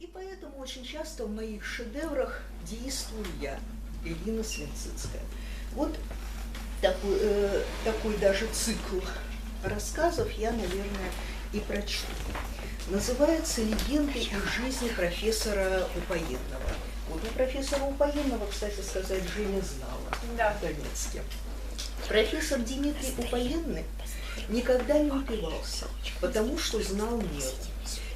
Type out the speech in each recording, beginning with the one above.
И поэтому очень часто в моих шедеврах действую я, Ирина Свинцицкая. Вот такой, э, такой даже цикл рассказов я, наверное, и прочту. Называется «Легенды из жизни профессора Упоенного». Вот у профессора Упоенного, кстати сказать, Женя знала Да. в Донецке. Профессор Дмитрий Упоенный никогда не упивался, потому что знал меру.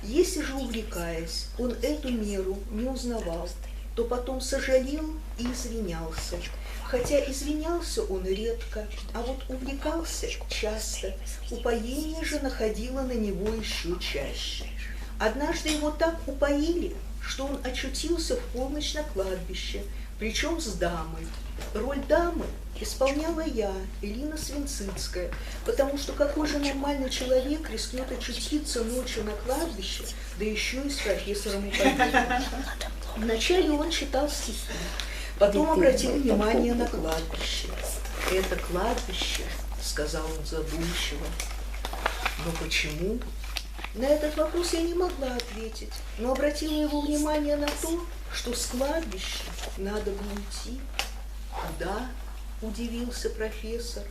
Если же увлекаясь, он эту меру не узнавал, то потом сожалел и извинялся. Хотя извинялся он редко, а вот увлекался часто. Упоение же находило на него еще чаще. Однажды его так упоили, что он очутился в полночь на кладбище, причем с дамой. Роль дамы исполняла я, Элина Свинцицкая, потому что какой же нормальный человек рискнет очутиться ночью на кладбище, да еще и с профессором Упоением. Вначале он читал стихи, потом обратил внимание на кладбище. «Это кладбище», — сказал он задумчиво. «Но почему?» На этот вопрос я не могла ответить, но обратила его внимание на то, что с кладбища надо бы уйти. Куда? Удивился профессор.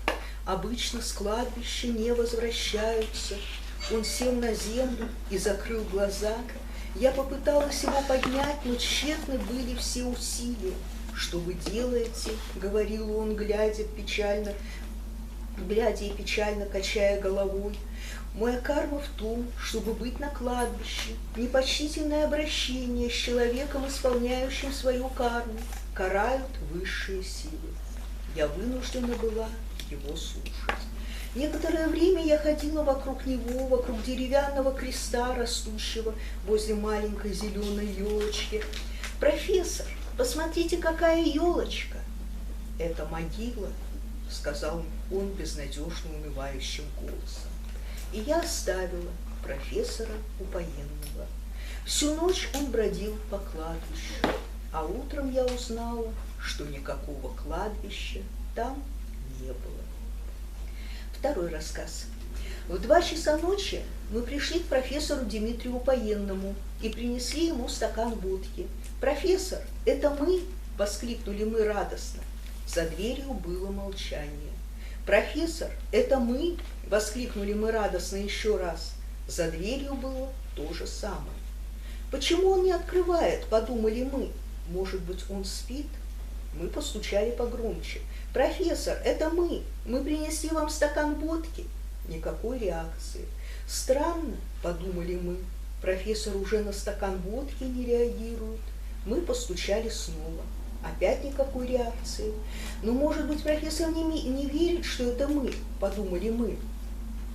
Обычно с кладбища не возвращаются. Он сел на землю и закрыл глаза. Я попыталась его поднять, но тщетны были все усилия. «Что вы делаете?» — говорил он, глядя печально, глядя и печально качая головой. Моя карма в том, чтобы быть на кладбище, непочтительное обращение с человеком, исполняющим свою карму, карают высшие силы. Я вынуждена была его слушать. Некоторое время я ходила вокруг него, вокруг деревянного креста, растущего возле маленькой зеленой елочки. «Профессор, посмотрите, какая елочка!» «Это могила», — сказал он безнадежно унывающим голосом и я оставила профессора упоенного. Всю ночь он бродил по кладбищу, а утром я узнала, что никакого кладбища там не было. Второй рассказ. В два часа ночи мы пришли к профессору Дмитрию Упоенному и принесли ему стакан водки. «Профессор, это мы!» – воскликнули мы радостно. За дверью было молчание. «Профессор, это мы!» – воскликнули мы радостно еще раз. За дверью было то же самое. «Почему он не открывает?» – подумали мы. «Может быть, он спит?» Мы постучали погромче. «Профессор, это мы! Мы принесли вам стакан водки!» Никакой реакции. «Странно», – подумали мы. Профессор уже на стакан водки не реагирует. Мы постучали снова. Опять никакой реакции. Но, может быть, профессор не, не верит, что это мы, подумали мы.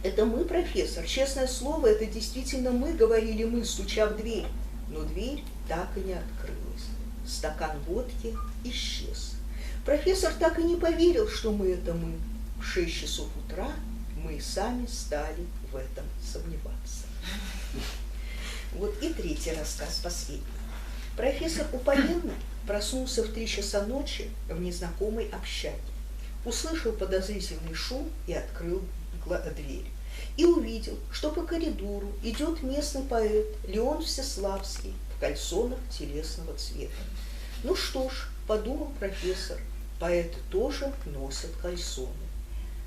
Это мы, профессор, честное слово, это действительно мы, говорили мы, стуча в дверь. Но дверь так и не открылась. Стакан водки исчез. Профессор так и не поверил, что мы это мы. В шесть часов утра мы сами стали в этом сомневаться. Вот и третий рассказ, последний. Профессор упоенно проснулся в три часа ночи в незнакомой общаге. Услышал подозрительный шум и открыл дверь. И увидел, что по коридору идет местный поэт Леон Всеславский в кальсонах телесного цвета. Ну что ж, подумал профессор, поэты тоже носят кальсоны.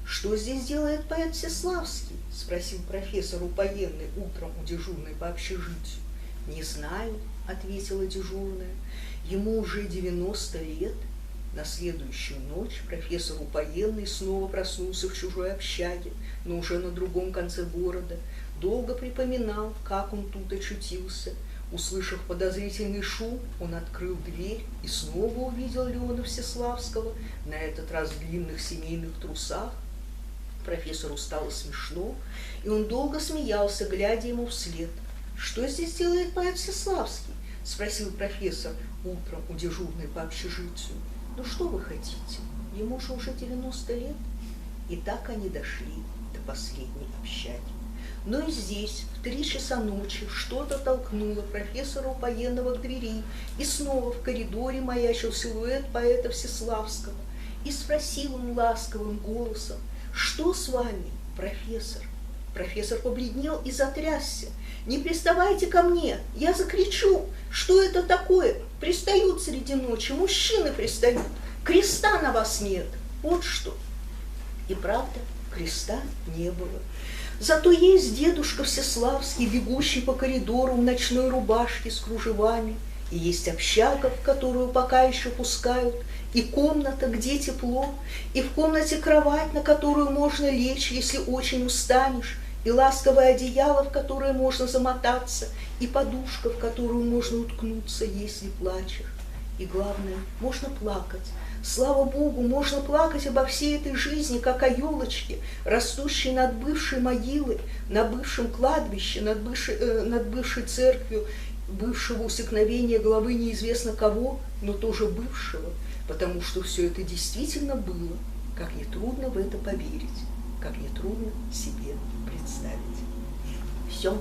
«Что здесь делает поэт Всеславский?» – спросил профессор упоенный утром у дежурной по общежитию. «Не знаю», – ответила дежурная. «Ему уже 90 лет». На следующую ночь профессор упоенный снова проснулся в чужой общаге, но уже на другом конце города. Долго припоминал, как он тут очутился. Услышав подозрительный шум, он открыл дверь и снова увидел Леона Всеславского, на этот раз в длинных семейных трусах. Профессору стало смешно, и он долго смеялся, глядя ему вслед. «Что здесь делает поэт Всеславский?» – спросил профессор утром у дежурной по общежитию. «Ну что вы хотите? Ему же уже 90 лет». И так они дошли до последней общаги. Но и здесь, в три часа ночи, что-то толкнуло профессора Упоенного к двери, и снова в коридоре маячил силуэт поэта Всеславского. И спросил он ласковым голосом, «Что с вами, профессор?» Профессор побледнел и затрясся. «Не приставайте ко мне, я закричу! Что это такое? Пристают среди ночи, мужчины пристают, креста на вас нет, вот что!» И правда, креста не было. Зато есть дедушка Всеславский, бегущий по коридору в ночной рубашке с кружевами, и есть общага, в которую пока еще пускают, и комната, где тепло, и в комнате кровать, на которую можно лечь, если очень устанешь, и ласковое одеяло, в которое можно замотаться, и подушка, в которую можно уткнуться, если плачешь. И главное, можно плакать. Слава Богу, можно плакать обо всей этой жизни, как о елочке, растущей над бывшей могилой, на бывшем кладбище, над бывшей, э, над бывшей церковью, бывшего усекновения главы неизвестно кого, но тоже бывшего, потому что все это действительно было, как нетрудно в это поверить, как нетрудно себе представить. Все.